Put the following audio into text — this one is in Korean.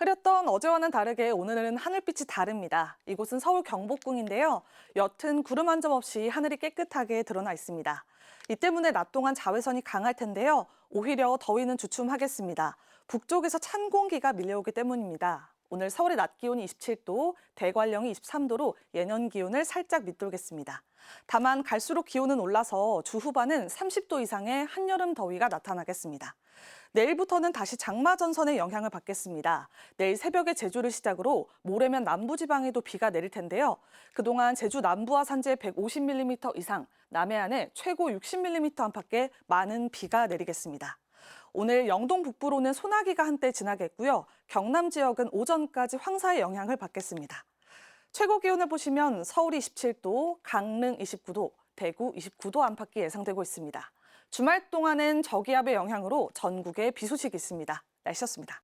흐렸던 어제와는 다르게 오늘은 하늘빛이 다릅니다. 이곳은 서울 경복궁인데요. 옅은 구름 한 점 없이 하늘이 깨끗하게 드러나 있습니다. 이 때문에 낮 동안 자외선이 강할 텐데요. 오히려 더위는 주춤하겠습니다. 북쪽에서 찬 공기가 밀려오기 때문입니다. 오늘 서울의 낮 기온이 27도, 대관령이 23도로 예년 기온을 살짝 밑돌겠습니다. 다만 갈수록 기온은 올라서 주 후반은 30도 이상의 한여름 더위가 나타나겠습니다. 내일부터는 다시 장마 전선의 영향을 받겠습니다. 내일 새벽에 제주를 시작으로 모레면 남부지방에도 비가 내릴 텐데요. 그동안 제주 남부와 산지에 150mm 이상, 남해안에 최고 60mm 안팎의 많은 비가 내리겠습니다. 오늘 영동 북부로는 소나기가 한때 지나겠고요. 경남 지역은 오전까지 황사의 영향을 받겠습니다. 최고 기온을 보시면 서울이 27도, 강릉 29도, 대구 29도 안팎이 예상되고 있습니다. 주말 동안은 저기압의 영향으로 전국에 비 소식이 있습니다. 날씨였습니다.